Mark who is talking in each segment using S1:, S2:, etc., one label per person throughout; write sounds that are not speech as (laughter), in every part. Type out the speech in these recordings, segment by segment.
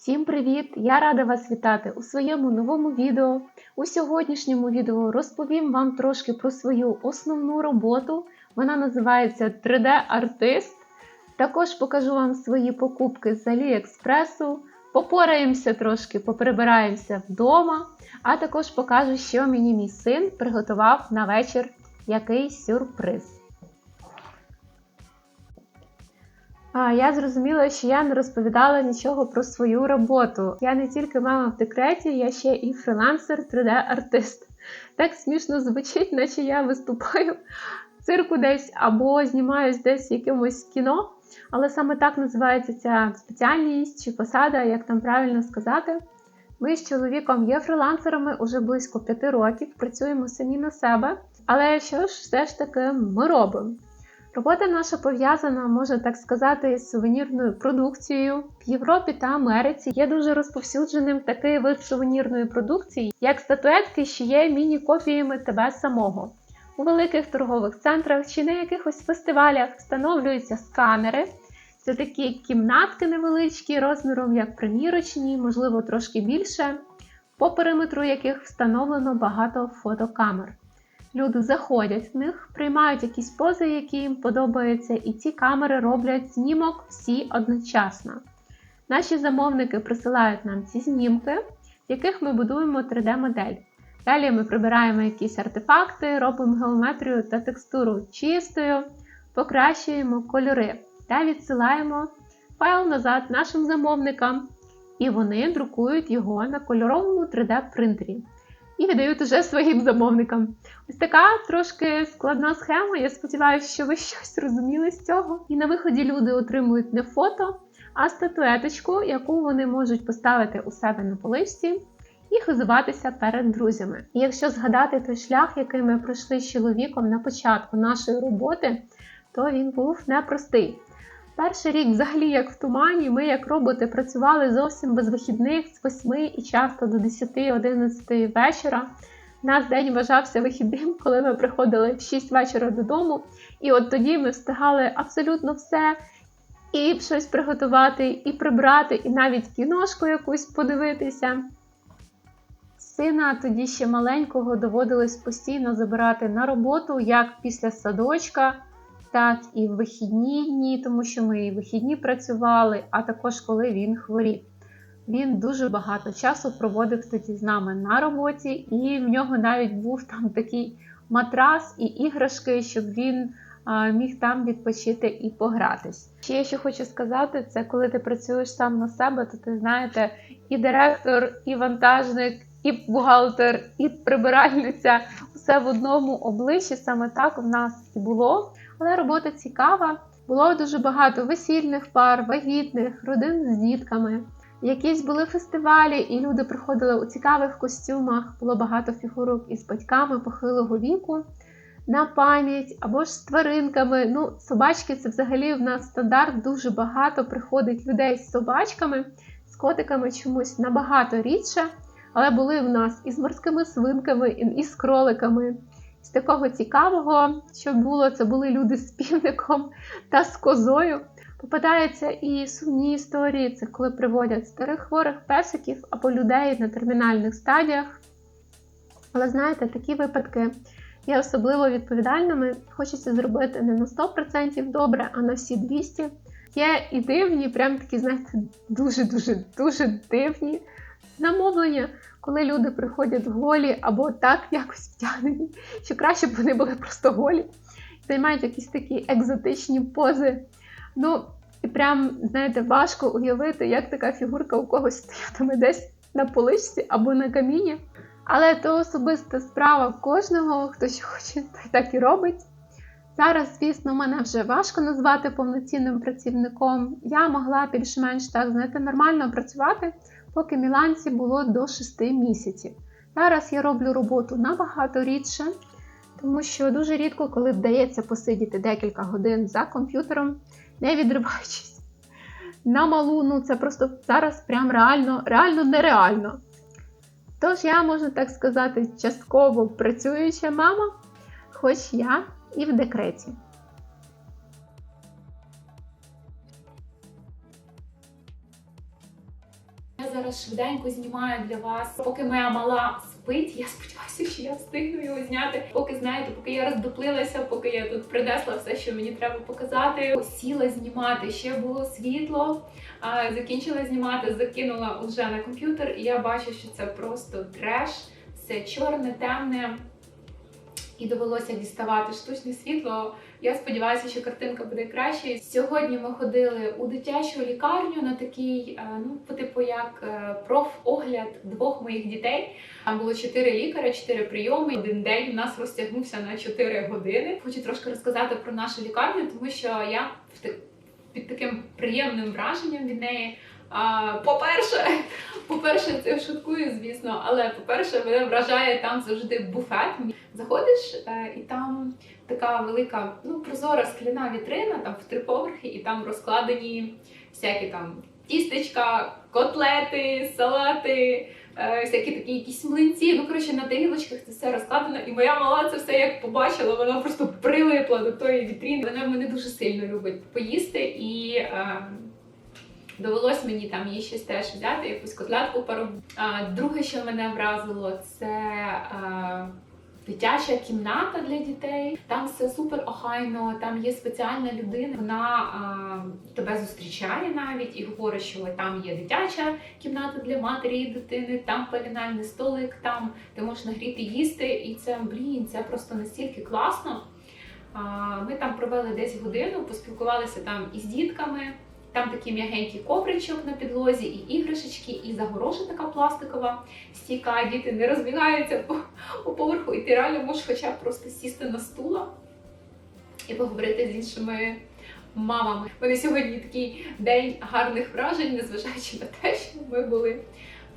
S1: Всім привіт! Я рада вас вітати у своєму новому відео. У сьогоднішньому відео розповім вам трошки про свою основну роботу. Вона називається 3D-артист. Також покажу вам свої покупки з Аліекспресу. Попораємося трошки, поприбираємося вдома, а також покажу, що мені мій син приготував на вечір який сюрприз. А, я зрозуміла, що я не розповідала нічого про свою роботу. Я не тільки мама в декреті, я ще і фрилансер 3D-артист. Так смішно звучить, наче я виступаю в цирку десь або знімаюсь десь в якомусь кіно. Але саме так називається ця спеціальність чи посада, як там правильно сказати. Ми з чоловіком є фрилансерами уже близько п'яти років, працюємо самі на себе. Але що ж все ж таки ми робимо? Робота наша пов'язана, можна так сказати, з сувенірною продукцією. В Європі та Америці є дуже розповсюдженим такий вид сувенірної продукції, як статуетки, що є міні-копіями тебе самого. У великих торгових центрах чи на якихось фестивалях встановлюються сканери. Це такі кімнатки невеличкі, розміром як примірочні, можливо, трошки більше, по периметру яких встановлено багато фотокамер. Люди заходять в них, приймають якісь пози, які їм подобаються, і ці камери роблять знімок всі одночасно. Наші замовники присилають нам ці знімки, в яких ми будуємо 3D-модель. Далі ми прибираємо якісь артефакти, робимо геометрію та текстуру чистою, покращуємо кольори та відсилаємо файл назад нашим замовникам, і вони друкують його на кольоровому 3D-принтері і віддають уже своїм замовникам. Ось така трошки складна схема. Я сподіваюся, що ви щось розуміли з цього. І на виході люди отримують не фото, а статуеточку, яку вони можуть поставити у себе на поличці. І хизуватися перед друзями. І якщо згадати той шлях, який ми пройшли з чоловіком на початку нашої роботи, то він був непростий. Перший рік, взагалі, як в тумані, ми, як роботи, працювали зовсім без вихідних з 8 і часто до 10-11 вечора. Наш день вважався вихідним, коли ми приходили в 6 вечора додому. І от тоді ми встигали абсолютно все і щось приготувати, і прибрати, і навіть кіношку якусь подивитися. Сина тоді ще маленького доводилось постійно забирати на роботу, як після садочка так і в вихідні дні, тому що ми і вихідні працювали, а також коли він хворів. Він дуже багато часу проводив тоді з нами на роботі, і в нього навіть був там такий матрас і іграшки, щоб він міг там відпочити і погратись. Ще я що хочу сказати, це коли ти працюєш сам на себе, то ти знаєте, і директор, і вантажник, і бухгалтер, і прибиральниця все в одному обличчі. Саме так в нас і було. Але робота цікава. Було дуже багато весільних пар, вагітних, родин з дітками. Якісь були фестивалі, і люди приходили у цікавих костюмах. Було багато фігурок із батьками похилого віку на пам'ять або ж з тваринками. Ну, собачки це взагалі в нас стандарт. Дуже багато приходить людей з собачками, з котиками чомусь набагато рідше. Але були в нас і з морськими свинками, і з кроликами. З такого цікавого, що було, це були люди з півником та з козою. Попадаються і сумні історії, це коли приводять старих хворих песиків або людей на термінальних стадіях. Але знаєте, такі випадки є особливо відповідальними. Хочеться зробити не на 100% добре, а на всі 200%. Є і дивні, прям такі, знаєте, дуже-дуже дуже дивні намовлення коли люди приходять голі або так якось втягнені, що краще б вони були просто голі, займають якісь такі екзотичні пози. Ну, і прям, знаєте, важко уявити, як така фігурка у когось стоятиме десь на поличці або на каміні. Але то особиста справа кожного, хто що хоче, той так і робить. Зараз, звісно, мене вже важко назвати повноцінним працівником. Я могла більш-менш так, знаєте, нормально працювати поки Міланці було до 6 місяців. Зараз я роблю роботу набагато рідше, тому що дуже рідко, коли вдається посидіти декілька годин за комп'ютером, не відриваючись на малу, ну це просто зараз прям реально, реально нереально. Тож я, можна так сказати, частково працююча мама, хоч я і в декреті.
S2: Зараз швиденько знімаю для вас, поки моя мала спить. Я сподіваюся, що я встигну його зняти. Поки знаєте, поки я роздоплилася, поки я тут принесла все, що мені треба показати. Сіла знімати. Ще було світло. Закінчила знімати, закинула вже на комп'ютер, і я бачу, що це просто треш, все чорне, темне. І довелося діставати штучне світло. Я сподіваюся, що картинка буде краще. Сьогодні ми ходили у дитячу лікарню на такий, е, ну, типу як е, профогляд двох моїх дітей. Там було чотири лікаря, чотири прийоми. Один день у нас розтягнувся на 4 години. Хочу трошки розказати про нашу лікарню, тому що я під таким приємним враженням від неї. По-перше, (laughs) по-перше, це шуткую, звісно, але по-перше, мене вражає там завжди буфет. Заходиш, е, і там така велика, ну прозора скляна вітрина, там в три поверхи, і там розкладені всякі там тістечка, котлети, салати, е, всякі такі якісь млинці. Ну коротше, на тарілочках це все розкладено. І моя мала це все як побачила, вона просто прилипла до тої вітрини. Вона мене дуже сильно любить поїсти і. Е, Довелось мені там їй щось теж взяти, якусь котлетку пару. А, друге, що мене вразило, це а, дитяча кімната для дітей. Там все супер охайно, там є спеціальна людина. Вона а, тебе зустрічає навіть і говорить, що там є дитяча кімната для матері і дитини, там пеленальний столик, там ти можеш нагріти їсти. І це блін, це просто настільки класно. А, Ми там провели десь годину, поспілкувалися там із дітками. Там такий м'ягенький ковричок на підлозі, і іграшечки, і загорожа така пластикова стійка. Діти не розбігаються по, по поверху, і ти реально можеш хоча б просто сісти на стула і поговорити з іншими мамами. Мене сьогодні такий день гарних вражень, незважаючи на те, що ми були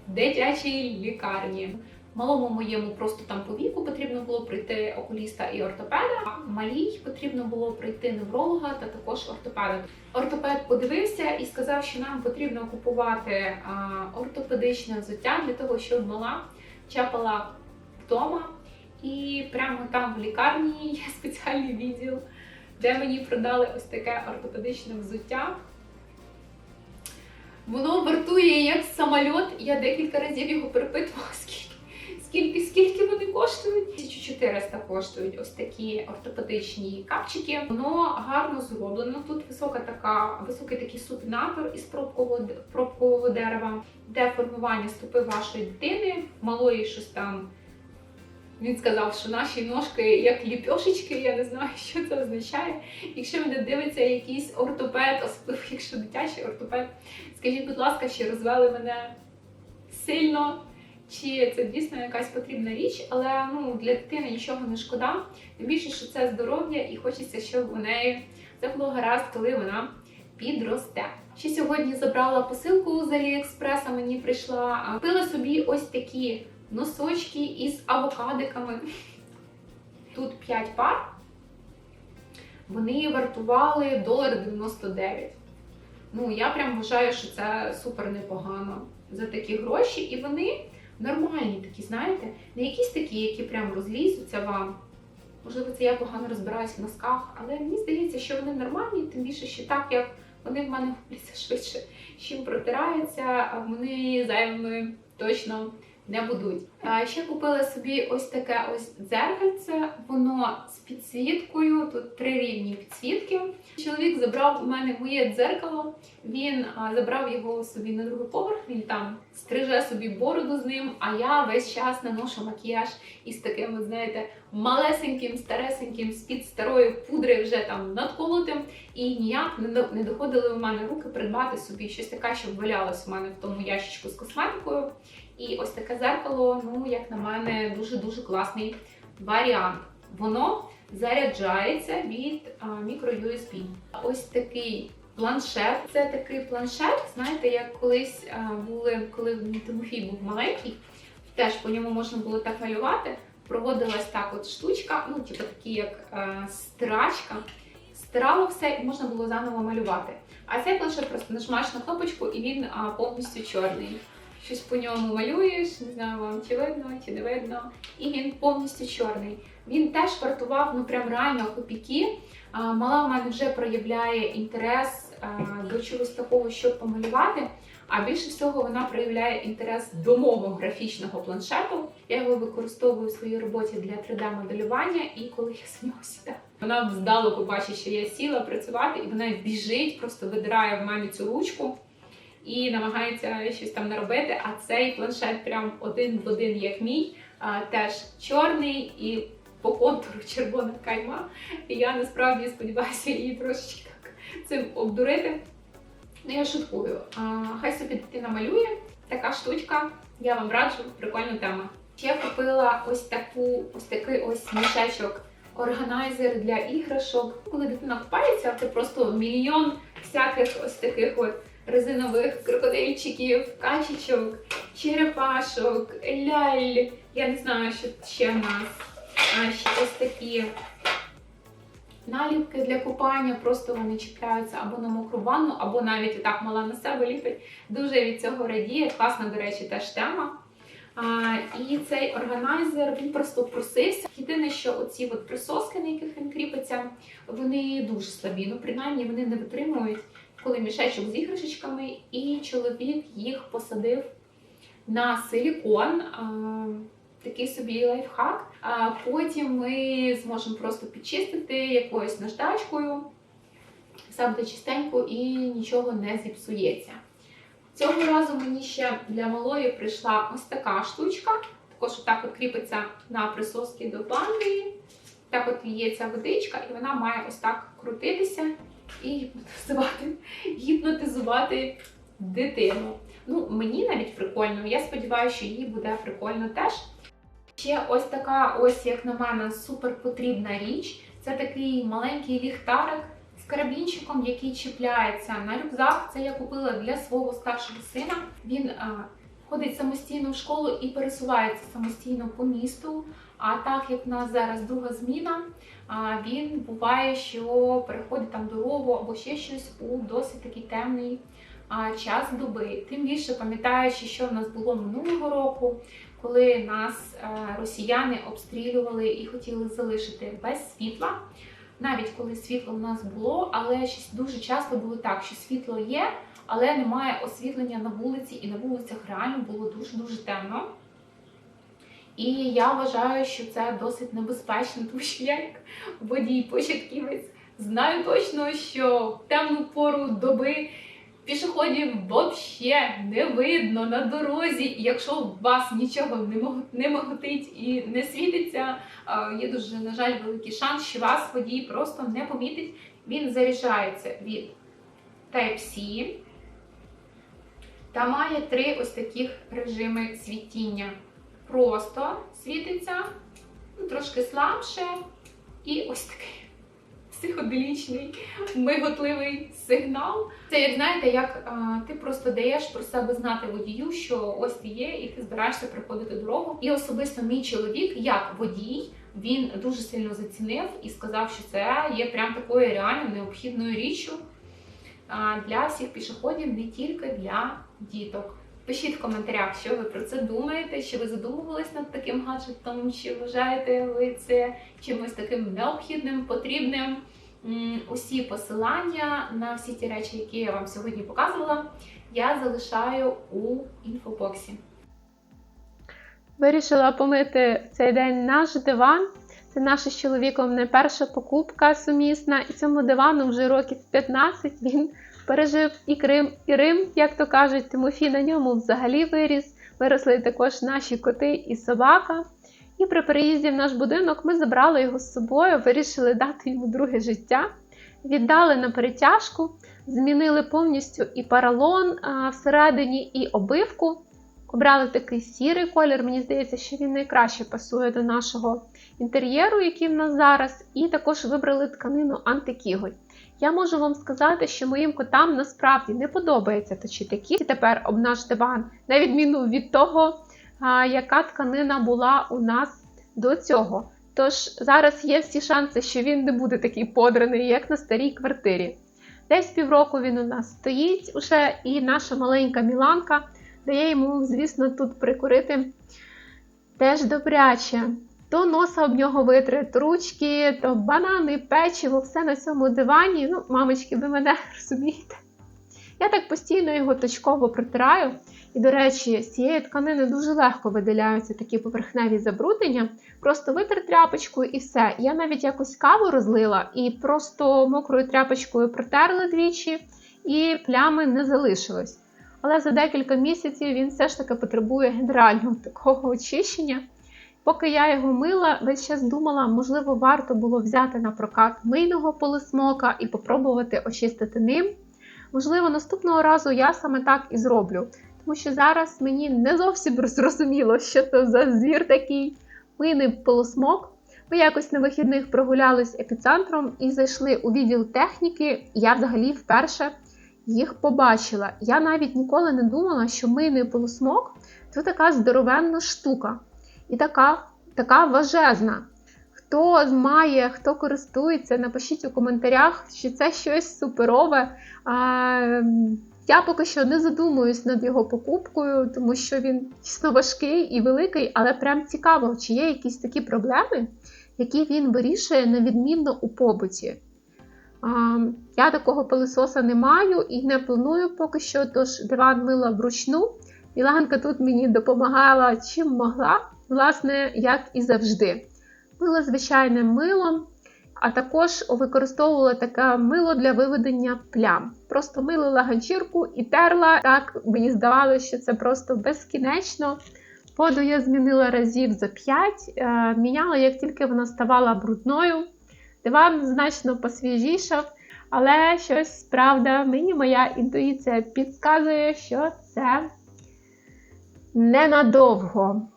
S2: в дитячій лікарні. Малому моєму просто там по віку потрібно було прийти окуліста і ортопеда. А малій потрібно було прийти невролога та також ортопеда. Ортопед подивився і сказав, що нам потрібно купувати ортопедичне взуття для того, щоб мала чапала вдома. І прямо там в лікарні є (laughs) спеціальний відділ, де мені продали ось таке ортопедичне взуття. Воно вартує як самольот. Я декілька разів його перепитувала, (laughs) скільки, скільки, скільки вони коштують. 1400 коштують ось такі ортопедичні капчики. Воно гарно зроблено. Тут висока така, високий такий супінатор із пробкового, пробкового дерева, де формування стопи вашої дитини, малої щось там. Він сказав, що наші ножки як ліпьошечки, я не знаю, що це означає. Якщо мене дивиться якийсь ортопед, особливо якщо дитячий ортопед, скажіть, будь ласка, чи розвели мене сильно, чи це дійсно якась потрібна річ, але ну, для дитини нічого не шкода. Тим більше, що це здоров'я, і хочеться, щоб у неї це було гаразд, коли вона підросте. Ще сьогодні забрала посилку з Аліекспреса, мені прийшла. Купила собі ось такі носочки із авокадиками. Тут 5 пар. Вони вартували долар 99. Ну, я прям вважаю, що це супер непогано за такі гроші. І вони нормальні такі, знаєте, не якісь такі, які прям розлізуться вам. Можливо, це я погано розбираюсь в носках, але мені здається, що вони нормальні, тим більше, що так як вони в мене губляться (laughs) швидше, чим протираються, а вони зайвими точно не будуть. А ще купила собі ось таке ось дзеркальце. Воно з підсвіткою. Тут три рівні підсвітки. Чоловік забрав у мене моє дзеркало. Він забрав його собі на другий поверх. Він там стриже собі бороду з ним. А я весь час наношу макіяж із таким, знаєте, малесеньким, старесеньким, з-під старої пудри вже там надколотим. І ніяк не не доходили в мене руки придбати собі щось таке, щоб валялось у мене в тому ящичку з косметикою. І ось таке зеркало, ну, як на мене, дуже-дуже класний варіант. Воно заряджається від мікро-USB. Ось такий планшет. Це такий планшет, знаєте, як колись були, коли Тимофій був маленький, теж по ньому можна було так малювати. Проводилась так от штучка, ну, типу такі як е, стирачка. Стирало все і можна було заново малювати. А цей планшет просто нажимаєш на кнопочку і він а, повністю чорний. Щось по ньому малюєш, не знаю вам чи видно, чи не видно. І він повністю чорний. Він теж вартував ну прям реально копійки. Мала в мене вже проявляє інтерес до чогось такого, щоб помалювати. А більше всього вона проявляє інтерес до мого графічного планшету. Я його використовую в своїй роботі для 3D-моделювання, і коли я з нього сідаю, вона здалеку бачить, що я сіла працювати, і вона біжить, просто видирає в мене цю ручку і намагається щось там наробити. А цей планшет прям один в один, як мій, теж чорний і по контуру (laughs) червона кайма. І я насправді сподіваюся її трошечки так цим обдурити. Ну, я шуткую. А, хай собі дитина малює. Така штучка, я вам раджу, прикольна тема. Ще купила ось таку, ось такий ось мішечок, органайзер для іграшок. Коли дитина купається, це просто мільйон всяких ось таких от резинових крокодильчиків, качечок, черепашок, ляль. Я не знаю, що ще в нас. А ще ось такі наліпки для купання, просто вони чіпляються або на мокру ванну, або навіть отак мала на себе ліпить. Дуже від цього радіє. Класна, до речі, теж тема. А, і цей органайзер він просто просився. Єдине, що оці от присоски, на яких він кріпиться, вони дуже слабі. Ну, принаймні, вони не витримують, коли мішечок з іграшечками, і чоловік їх посадив на силікон. Такий собі лайфхак. А потім ми зможемо просто підчистити якоюсь наждачкою. Все буде чистенько і нічого не зіпсується. Цього разу мені ще для малої прийшла ось така штучка. Також отак от кріпиться на присоски до ванної. Так от є ця водичка, і вона має ось так крутитися і гіпнотизувати, гіпнотизувати дитину. Ну, мені навіть прикольно, я сподіваюся, що їй буде прикольно теж. Ще ось така, ось як на мене, супер потрібна річ. Це такий маленький ліхтарик з карабінчиком, який чіпляється на рюкзак. Це я купила для свого старшого сина. Він а, ходить самостійно в школу і пересувається самостійно по місту. А так як в нас зараз друга зміна, він буває, що переходить там дорогу або ще щось у досить такий темний час доби. Тим більше пам'ятаючи, що в нас було минулого року, коли нас е, росіяни обстрілювали і хотіли залишити без світла. Навіть коли світло в нас було, але дуже часто було так, що світло є, але немає освітлення на вулиці, і на вулицях реально було дуже дуже темно. І я вважаю, що це досить небезпечно, тому що я як водій-початківець знаю точно, що в темну пору доби пішоходів взагалі не видно на дорозі. І якщо у вас нічого не моготить і не світиться, е, є дуже, на жаль, великий шанс, що вас водій просто не помітить. Він заряджається від Type-C та має три ось таких режими світіння. Просто світиться, ну, трошки слабше, і ось такий психоделічний, миготливий сигнал. Це як знаєте, як е, ти просто даєш про себе знати водію, що ось ти є, і ти збираєшся приходити дорогу. І особисто мій чоловік, як водій, він дуже сильно зацінив і сказав, що це є прям такою реально необхідною річчю для всіх пішоходів, не тільки для діток. Пишіть в коментарях, що ви про це думаєте, чи ви задумувались над таким гаджетом, чи вважаєте ви це чимось таким необхідним, потрібним. Усі посилання на всі ті речі, які я вам сьогодні показувала, я залишаю у інфобоксі.
S1: Вирішила помити цей день наш диван. Це наша з чоловіком не перша покупка сумісна, і цьому дивану вже років 15 він пережив і Крим, і Рим, як то кажуть. Тимофій на ньому взагалі виріс. Виросли також наші коти і собака. І при переїзді в наш будинок ми забрали його з собою, вирішили дати йому друге життя. Віддали на перетяжку, змінили повністю і паралон а, всередині, і обивку. Обрали такий сірий колір. Мені здається, що він найкраще пасує до нашого інтер'єру, який в нас зараз, і також вибрали тканину антикіголь. Я можу вам сказати, що моїм котам насправді не подобається точити кіт тепер об наш диван, на відміну від того, яка тканина була у нас до цього. Тож зараз є всі шанси, що він не буде такий подраний, як на старій квартирі. Десь півроку він у нас стоїть уже, і наша маленька Міланка дає йому, звісно, тут прикурити теж добряче. То носа об нього витрить, ручки, то банани, печиво, все на цьому дивані. Ну, мамочки, ви мене (laughs) розумієте. Я так постійно його точково протираю. І, до речі, з цієї тканини дуже легко виділяються такі поверхневі забруднення. Просто витер тряпочкою і все. Я навіть якось каву розлила і просто мокрою тряпочкою протерла двічі, і плями не залишилось. Але за декілька місяців він все ж таки потребує генерального такого очищення. Поки я його мила, весь час думала, можливо, варто було взяти на прокат мийного полисмока і попробувати очистити ним. Можливо, наступного разу я саме так і зроблю, тому що зараз мені не зовсім зрозуміло, що це за звір такий мийний полосмок. Ми якось на вихідних прогулялись епіцентром і зайшли у відділ техніки. Я взагалі вперше їх побачила. Я навіть ніколи не думала, що мийний полосмок це така здоровенна штука і така, така важезна. Хто має, хто користується, напишіть у коментарях, чи це щось суперове. А, я поки що не задумуюсь над його покупкою, тому що він дійсно важкий і великий, але прям цікаво, чи є якісь такі проблеми, які він вирішує на відмінно у побуті. Я такого пилососа не маю і не планую поки що, тож диван мила вручну. Міланка тут мені допомагала чим могла, власне, як і завжди. Мила звичайним милом, а також використовувала таке мило для виведення плям. Просто милила ганчірку і терла. Так мені здавалося, що це просто безкінечно. Воду я змінила разів за 5, е, міняла, як тільки вона ставала брудною. Диван значно посвіжішав, але щось правда, мені моя інтуїція підказує, що це ненадовго.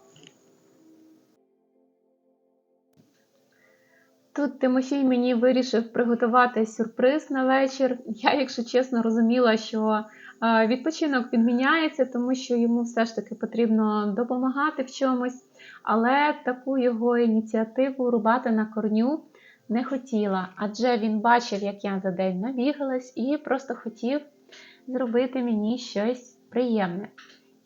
S1: Тут Тимофій мені вирішив приготувати сюрприз на вечір. Я, якщо чесно, розуміла, що е, відпочинок відміняється, тому що йому все ж таки потрібно допомагати в чомусь. Але таку його ініціативу рубати на корню не хотіла, адже він бачив, як я за день набігалась, і просто хотів зробити мені щось приємне.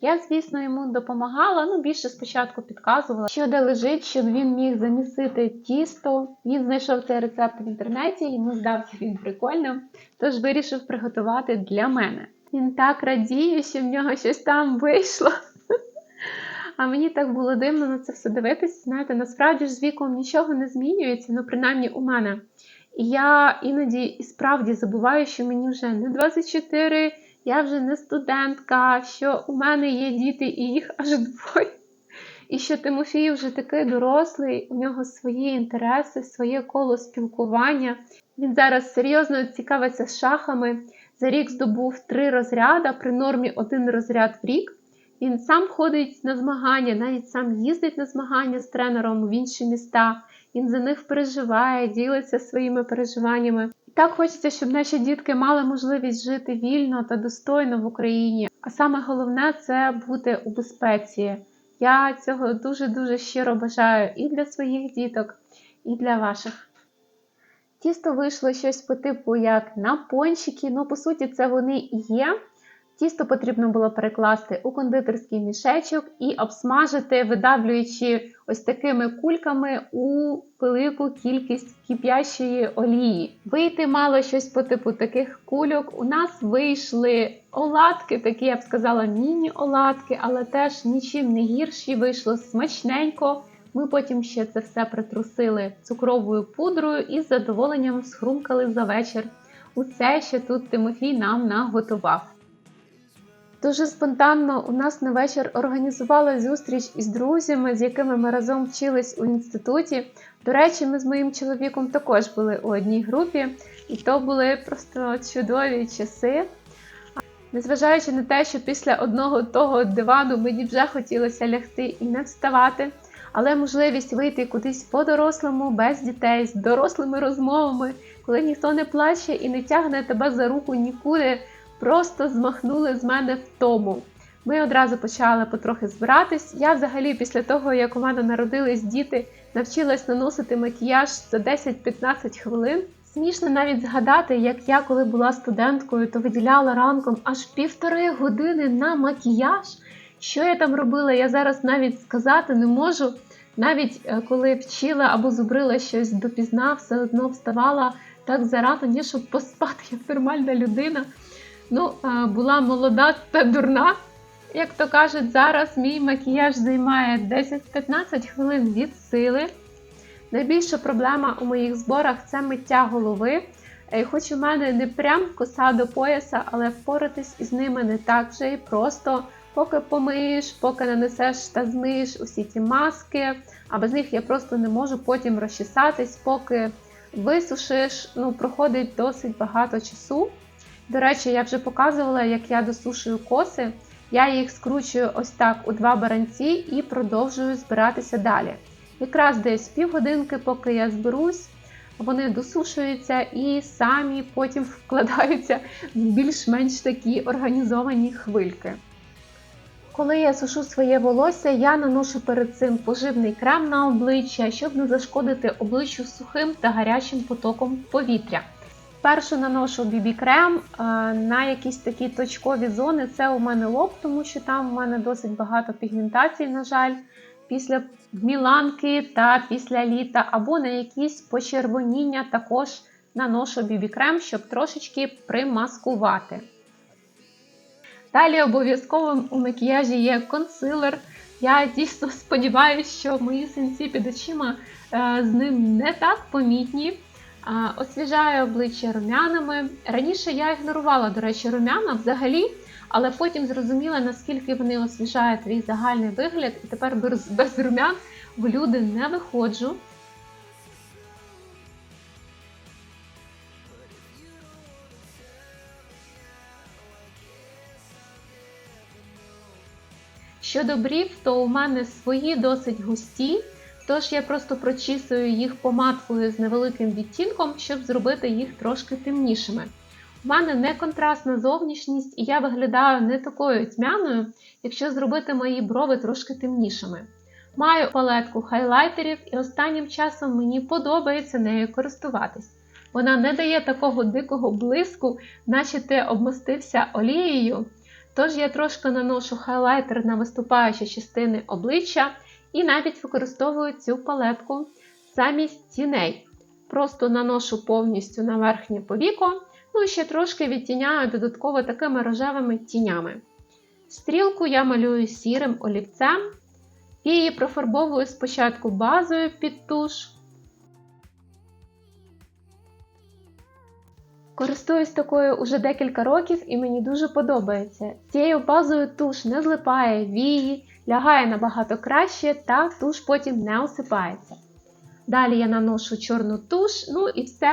S1: Я, звісно, йому допомагала, ну більше спочатку підказувала, що де лежить, щоб він міг замісити тісто. Він знайшов цей рецепт в інтернеті, йому здався він прикольним, тож вирішив приготувати для мене. Він так радіє, що в нього щось там вийшло. (laughs) А мені так було дивно на це все дивитися. Знаєте, насправді ж з віком нічого не змінюється, ну принаймні у мене. І я іноді і справді забуваю, що мені вже не 24, я вже не студентка, що у мене є діти і їх аж двоє. І що Тимофій вже такий дорослий, у нього свої інтереси, своє коло спілкування. Він зараз серйозно цікавиться шахами. За рік здобув три розряди, при нормі один розряд в рік. Він сам ходить на змагання, навіть сам їздить на змагання з тренером в інші міста. Він за них переживає, ділиться своїми переживаннями. Так хочеться, щоб наші дітки мали можливість жити вільно та достойно в Україні. А саме головне це бути у безпеці. Я цього дуже-дуже щиро бажаю і для своїх діток, і для ваших. Тісто вийшло щось по типу як на пончики, ну по суті, це вони і є. Тісто потрібно було перекласти у кондитерський мішечок і обсмажити, видавлюючи ось такими кульками у велику кількість кип'ящої олії. Вийти мало щось по типу таких кульок. У нас вийшли оладки, такі я б сказала, міні-оладки, але теж нічим не гірші, вийшло смачненько. Ми потім ще це все притрусили цукровою пудрою і з задоволенням схрумкали за вечір. Усе, що тут Тимофій нам наготував. Дуже спонтанно у нас на вечір організувала зустріч із друзями, з якими ми разом вчились у інституті. До речі, ми з моїм чоловіком також були у одній групі, і то були просто чудові часи. Незважаючи на те, що після одного того дивану мені вже хотілося лягти і не вставати, але можливість вийти кудись по-дорослому, без дітей, з дорослими розмовами, коли ніхто не плаче і не тягне тебе за руку нікуди просто змахнули з мене в тому. Ми одразу почали потрохи збиратись. Я взагалі, після того, як у мене народились діти, навчилась наносити макіяж за 10-15 хвилин. Смішно навіть згадати, як я, коли була студенткою, то виділяла ранком аж півтори години на макіяж. Що я там робила, я зараз навіть сказати не можу. Навіть е, коли вчила або зубрила щось допізна, все одно вставала так зарано, ніж щоб поспати як нормальна людина. Ну, була молода та дурна. Як то кажуть, зараз мій макіяж займає 10-15 хвилин від сили. Найбільша проблема у моїх зборах це миття голови. Е, Хоч у мене не прям коса до пояса, але впоратись із ними не так вже і просто. Поки помиєш, поки нанесеш та змиєш усі ті маски, а без них я просто не можу потім розчесатись, поки висушиш, ну, проходить досить багато часу. До речі, я вже показувала, як я досушую коси. Я їх скручую ось так у два баранці і продовжую збиратися далі. Якраз десь півгодинки, поки я зберусь, вони досушуються і самі потім вкладаються в більш-менш такі організовані хвильки. Коли я сушу своє волосся, я наношу перед цим поживний крем на обличчя, щоб не зашкодити обличчю сухим та гарячим потоком повітря. Першу наношу BB крем е, на якісь такі точкові зони. Це у мене лоб, тому що там у мене досить багато пігментацій, на жаль, після міланки та після літа, або на якісь почервоніння також наношу BB крем, щоб трошечки примаскувати. Далі обов'язково у макіяжі є консилер. Я дійсно (laughs) сподіваюся, що мої синці під очима е, з ним не так помітні. А, Освіжаю обличчя румянами. Раніше я ігнорувала, до речі, румяна взагалі, але потім зрозуміла, наскільки вони освіжають твій загальний вигляд, і тепер без румян в люди не виходжу. Щодо брів, то у мене свої досить густі, тож я просто прочісую їх помадкою з невеликим відтінком, щоб зробити їх трошки темнішими. У мене не контрастна зовнішність, і я виглядаю не такою тьмяною, якщо зробити мої брови трошки темнішими. Маю палетку хайлайтерів, і останнім часом мені подобається нею користуватись. Вона не дає такого дикого блиску, наче ти обмастився олією. Тож я трошки наношу хайлайтер на виступаючі частини обличчя і навіть використовую цю палетку замість тіней. Просто наношу повністю на верхнє повіко, ну і ще трошки відтіняю додатково такими рожевими тінями. Стрілку я малюю сірим олівцем, її профарбовую спочатку базою під туш. Користуюсь такою уже декілька років і мені дуже подобається. Цією базою туш не злипає вії, лягає набагато краще та туш потім не осипається. Далі я наношу чорну туш, ну і все.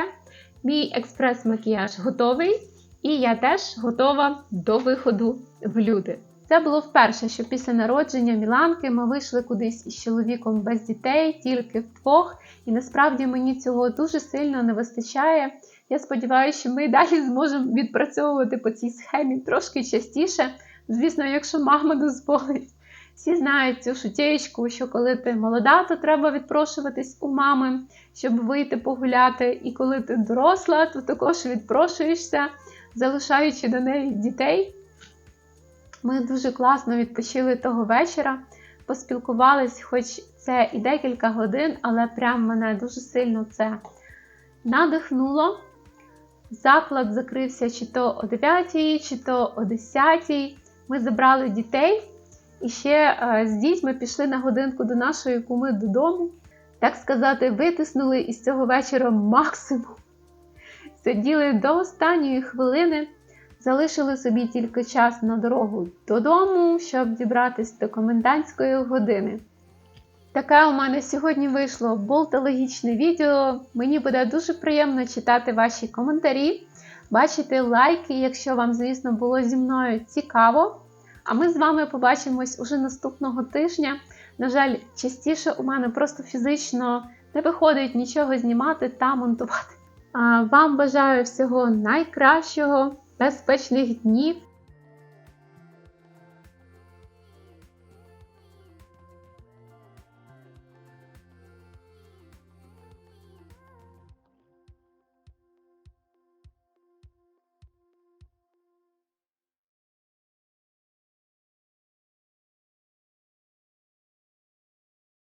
S1: Мій експрес-макіяж готовий, і я теж готова до виходу в люди. Це було вперше, що після народження Міланки ми вийшли кудись із чоловіком без дітей, тільки вдвох, і насправді мені цього дуже сильно не вистачає. Я сподіваюся, що ми далі зможемо відпрацьовувати по цій схемі трошки частіше. Звісно, якщо мама дозволить. Всі знають цю шутєчку, що коли ти молода, то треба відпрошуватись у мами, щоб вийти погуляти. І коли ти доросла, то також відпрошуєшся, залишаючи до неї дітей. Ми дуже класно відпочили того вечора, поспілкувались, хоч це і декілька годин, але прям мене дуже сильно це надихнуло. Заклад закрився чи то о 9, чи то о 10. Ми забрали дітей і ще е, з дітьми пішли на годинку до нашої куми додому. Так сказати, витиснули із цього вечора максимум. Сиділи до останньої хвилини, залишили собі тільки час на дорогу додому, щоб дібратись до комендантської години. Таке у мене сьогодні вийшло болтологічне відео. Мені буде дуже приємно читати ваші коментарі, бачити лайки, якщо вам, звісно, було зі мною цікаво. А ми з вами побачимось уже наступного тижня. На жаль, частіше у мене просто фізично не виходить нічого знімати та монтувати. А вам бажаю всього найкращого, безпечних днів